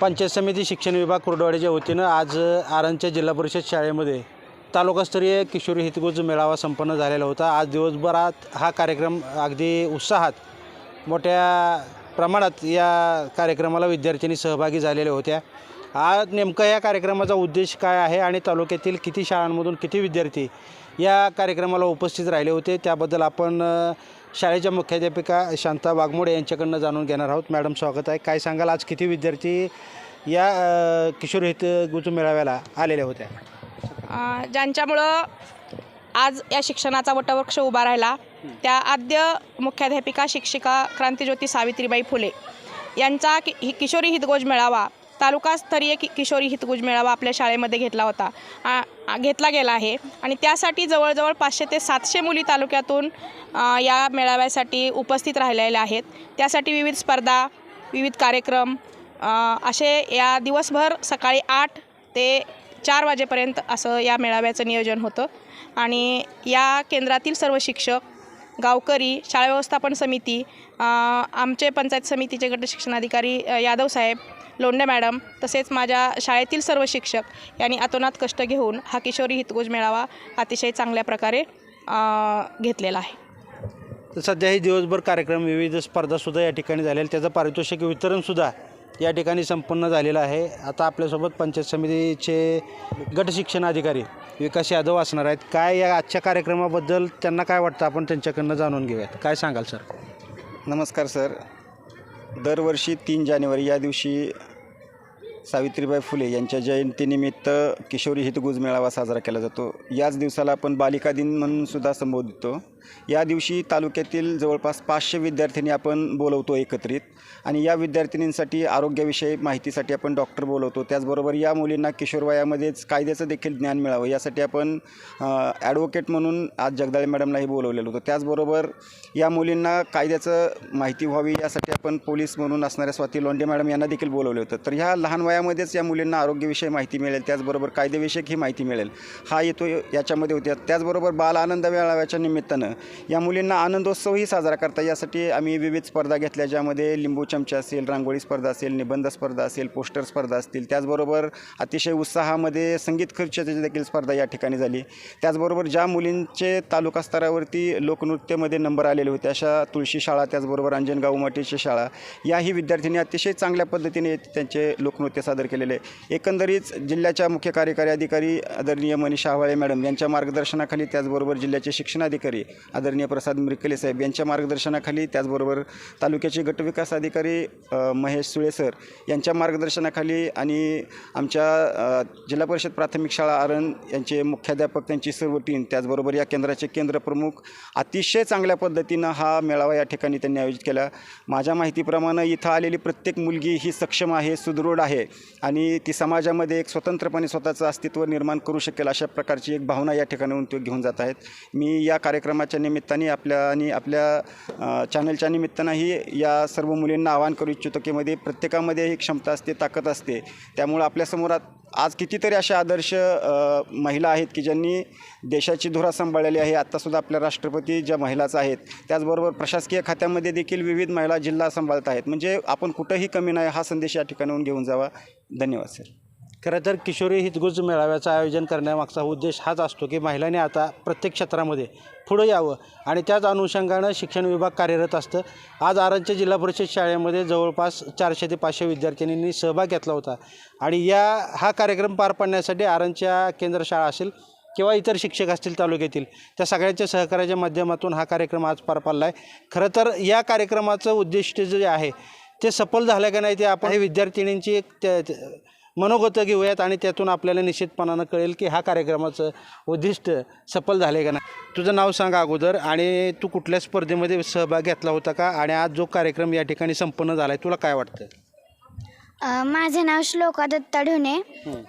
पंचायत समिती शिक्षण विभाग कुर्डवाडीच्या वतीनं आज आरणच्या जिल्हा परिषद शाळेमध्ये तालुकास्तरीय किशोरी हितगुज मेळावा संपन्न झालेला होता. आज दिवसभरात हा कार्यक्रम अगदी उत्साहात मोठ्या प्रमाणात या कार्यक्रमाला विद्यार्थ्यांनी सहभागी झालेल्या होत्या. आज नेमकं या कार्यक्रमाचा उद्देश काय आहे आणि तालुक्यातील किती शाळांमधून किती विद्यार्थी या कार्यक्रमाला उपस्थित राहिले होते. त्याबद्दल आपण शाळेच्या मुख्याध्यापिका शांता वाघमोडे यांच्याकडनं जाणून घेणार आहोत. मॅडम स्वागत आहे. काय सांगाल? आज किती विद्यार्थी या किशोर हित गुजू मेळाव्याला आलेल्या होत्या? ज्यांच्यामुळं आज या शिक्षणाचा वटवृक्ष उभा राहिला त्या आद्य मुख्याध्यापिका शिक्षिका क्रांतिज्योती सावित्रीबाई फुले यांचा कि हि किशोरी हितगोज मेळावा तालुकास्तरीय कि किशोरी हितगुज मेळावा आपल्या शाळेमध्ये घेतला होता. आ- घेतला गेला आहे. आणि त्यासाठी जवळजवळ पाचशे ते सातशे मुली तालुक्यातून या मेळाव्यासाठी उपस्थित राहिलेल्या आहेत. त्यासाठी विविध स्पर्धा विविध कार्यक्रम असे या दिवसभर सकाळी आठ ते चार वाजेपर्यंत असं या मेळाव्याचं नियोजन होतं. आणि या केंद्रातील सर्व शिक्षक गावकरी शाळा व्यवस्थापन समिती आमचे पंचायत समितीचे गट शिक्षणाधिकारी यादव साहेब लोंढे मॅडम तसेच माझ्या शाळेतील सर्व शिक्षक यांनी अतोनात कष्ट घेऊन हा किशोरी हितगोज मेळावा अतिशय चांगल्या प्रकारे घेतलेला आहे. तर सध्या ही दिवसभर कार्यक्रम विविध स्पर्धासुद्धा या ठिकाणी झालेल्या त्याचं पारितोषिक वितरणसुद्धा या ठिकाणी संपन्न झालेलं आहे. आता आपल्यासोबत पंचायत समितीचे गट शिक्षण अधिकारी विकास यादव असणार आहेत. काय या आजच्या कार्यक्रमाबद्दल त्यांना काय वाटतं? आपण त्यांच्याकडनं जाणून घेऊयात. काय सांगाल सर? नमस्कार सर. दरवर्षी तीन जानेवारी या दिवशी सावित्रीबाई फुले यांच्या जयंतीनिमित्त किशोरी हितगुज मेळावा साजरा केला जातो. याच दिवसाला आपण बालिका दिन म्हणून सुद्धा संबोधितो. या दिवशी तालुक्यातील जवळपास पाचशे विद्यार्थिनी आपण बोलवतो एकत्रित. आणि या विद्यार्थिनींसाठी आरोग्याविषयी माहितीसाठी आपण डॉक्टर बोलवतो. त्याचबरोबर या मुलींना किशोर वयामध्येच कायद्याचं देखील ज्ञान मिळावं. यासाठी आपण ॲडव्होकेट म्हणून आज जगदाळे मॅडमलाही बोलवलेलं होतं. त्याचबरोबर या मुलींना कायद्याचं माहिती व्हावी यासाठी आपण पोलीस म्हणून असणाऱ्या स्वाती लोंढे मॅडम यांना देखील बोलवलं होतं. तर ह्या लहान वयामध्येच या मुलींना आरोग्याविषयी माहिती मिळेल. त्याचबरोबर कायदेविषयक ही माहिती मिळेल. हा येतो याच्यामध्ये होत्या त्याचबरोबर बाल आनंद मेळाव्याच्या निमित्तानं या मुलींना आनंदोत्सवही साजरा करता यासाठी आम्ही विविध स्पर्धा घेतल्या ज्यामध्ये लिंबू चमचा असेल रांगोळी स्पर्धा असेल निबंध स्पर्धा असेल पोस्टर स्पर्धा असतील. त्याचबरोबर अतिशय उत्साहामध्ये संगीत खर्चाची देखील स्पर्धा या ठिकाणी झाली. त्याचबरोबर ज्या मुलींचे तालुका स्तरावरती लोकनृत्यामध्ये नंबर आलेले होते अशा तुळशी शाळा त्याचबरोबर अंजनगाव उमाटीची शाळा याही विद्यार्थ्यांनी अतिशय चांगल्या पद्धतीने त्यांचे लोकनृत्य सादर केलेले. एकंदरीत जिल्ह्याच्या मुख्य कार्यकारी अधिकारी आदरणीय मनीषा आवाळे मॅडम यांच्या मार्गदर्शनाखाली त्याचबरोबर जिल्ह्याचे शिक्षणाधिकारी आदरणीय प्रसाद मिरकले साहेब यांच्या मार्गदर्शनाखाली त्याचबरोबर तालुक्याचे गटविकास अधिकारी महेश सुळे सर यांच्या मार्गदर्शनाखाली आणि आमच्या जिल्हा परिषद प्राथमिक शाळा आरण यांचे मुख्याध्यापक त्यांची सर्व टीम त्याचबरोबर या केंद्राचे केंद्रप्रमुख अतिशय चांगल्या पद्धतीनं हा मेळावा या ठिकाणी त्यांनी आयोजित केला. माझ्या माहितीप्रमाणे इथं आलेली प्रत्येक मुलगी ही सक्षम आहे सुदृढ आहे आणि ती समाजामध्ये एक स्वतंत्रपणे स्वतःचं अस्तित्व निर्माण करू शकेल अशा प्रकारची एक भावना या ठिकाणाहून ते घेऊन जात आहेत. मी या कार्यक्रमाच्या निमित्ताने आपल्या आणि आपल्या चॅनलच्या निमित्तानंही या सर्व मुलींना आवाहन करू इच्छितो की मध्ये प्रत्येकामध्ये ही क्षमता असते ताकद असते. त्यामुळं आपल्यासमोर आज कितीतरी अशा आदर्श महिला आहेत की ज्यांनी देशाची धुरा सांभाळलेली आहे. आत्तासुद्धा आपल्या राष्ट्रपती ज्या महिलाच आहेत त्याचबरोबर प्रशासकीय खात्यामध्ये देखील विविध महिला जिल्हा सांभाळत आहेत. म्हणजे आपण कुठंही कमी नाही हा संदेश या ठिकाणाहून घेऊन जावा. धन्यवाद सर. खरं तर किशोरी हितगुज मेळाव्याचं आयोजन करण्यामागचा उद्देश हाच असतो की महिलांनी आता प्रत्येक क्षेत्रामध्ये पुढं यावं आणि त्याच अनुषंगानं शिक्षण विभाग कार्यरत असतं. आज आरणच्या जिल्हा परिषद शाळेमध्ये जवळपास चारशे ते पाचशे विद्यार्थिनींनी सहभाग घेतला होता आणि या हा कार्यक्रम पार पाडण्यासाठी आरणच्या केंद्र शाळा असेल किंवा इतर शिक्षक असतील तालुक्यातील त्या सगळ्यांच्या सहकार्याच्या माध्यमातून हा कार्यक्रम आज पार पाडला आहे खरं तर या कार्यक्रमाचं उद्दिष्ट जे आहे ते सफल झालं का नाही ते आपण हे विद्यार्थिनींची एक मनोगत घेऊयात आणि त्यातून आपल्याला निश्चितपणानं कळेल की हा कार्यक्रमाचं उद्दिष्ट सफल झाले का नाही. तुझं नाव सांगा अगोदर आणि तू कुठल्या स्पर्धेमध्ये सहभाग घेतला होता का? आणि आज जो कार्यक्रम या ठिकाणी संपन्न झाला आहे तुला काय वाटतं? अ, माझे नाव श्लोका दत्ता ढोणे.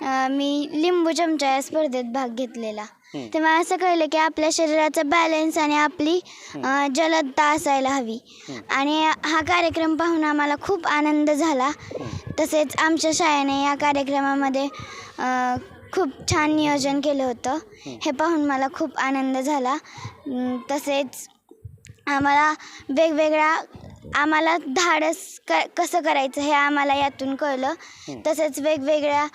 अ, मी लिंबू चमचा या स्पर्धेत भाग घेतलेला. तेव्हा असं कळलं की आपल्या शरीराचा बॅलन्स आणि आपली अ, जलदता असायला हवी. आणि हा कार्यक्रम पाहून आम्हाला खूप आनंद झाला. तसेच आमच्या शाळेने या कार्यक्रमामध्ये अ, खूप छान नियोजन केलं होतं. हे पाहून मला खूप आनंद झाला. तसेच आम्हाला वेगवेगळ्या आम्हाला धाडस क कसं करायचं हे आम्हाला यातून कळलं. तसेच वेगवेगळ्या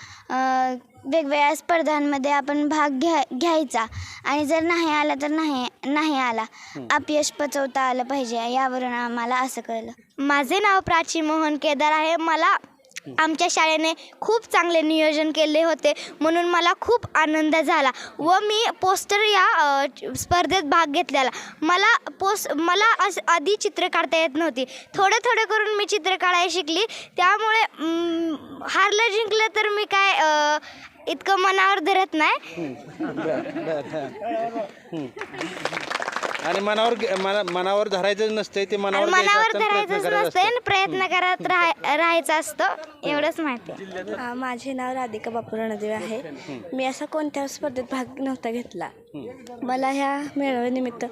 वेगवेगळ्या स्पर्धांमध्ये आपण भाग घ्या घ्यायचा. आणि जर नाही आला तर नाही नाही आला. अपयश पचवता आलं पाहिजे यावरून आम्हाला असं कळलं. माझे नाव प्राची मोहन केदार आहे. मला आमच्या शाळेने खूप चांगले नियोजन केले होते. म्हणून मला खूप आनंद झाला व मी पोस्टर या स्पर्धेत भाग घेतलेला. मला पोस मला अस आधी चित्र काढता येत नव्हती. थोडं थोडं करून मी चित्र काढायला शिकली. त्यामुळे हारलं जिंकलं तर मी काय इतकं मनावर धरत नाही. आणि मनावर घे- मना मनावर धरायचं नसतंय ते मनावर घ्यायचं मनावर असतं आणि प्रयत्न धरायचंच करायचा नसतं आणि प्रयत्न करत राहाय राहायचं असतं एवढंच माहिती आहे. माझे नाव राधिका बापू रणदेव आहे. मी असा कोणत्या स्पर्धेत भाग नव्हता घेतला. मला ह्या मेळाव्यानिमित्त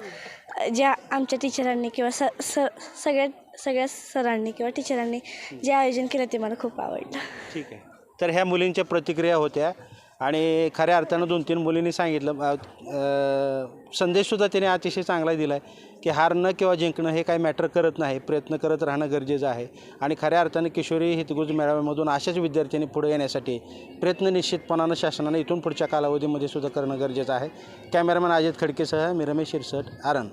अ, ज्या आमच्या टीचरांनी किंवा स स सगळ्या सगळ्या सरांनी किंवा टीचरांनी जे आयोजन केलं ते मला खूप आवडलं. ठीक आहे. तर ह्या मुलींच्या प्रतिक्रिया होत्या. आणि खऱ्या अर्थानं दोन तीन मुलींनी सांगितलं संदेशसुद्धा त्याने अतिशय चांगला दिला आहे की हारणं किंवा जिंकणं हे काही मॅटर करत नाही प्रयत्न करत राहणं गरजेचं आहे. आणि खऱ्या अर्थानं किशोरी हितगुज मेळाव्यामधून अशाच विद्यार्थ्यांनी पुढे येण्यासाठी प्रयत्न निश्चितपणानं शासनानं इथून पुढच्या कालावधीमध्ये सुद्धा करणं गरजेचं आहे. कॅमेरामॅन अजित खडकेसह मी रमेश शिरसट आरण.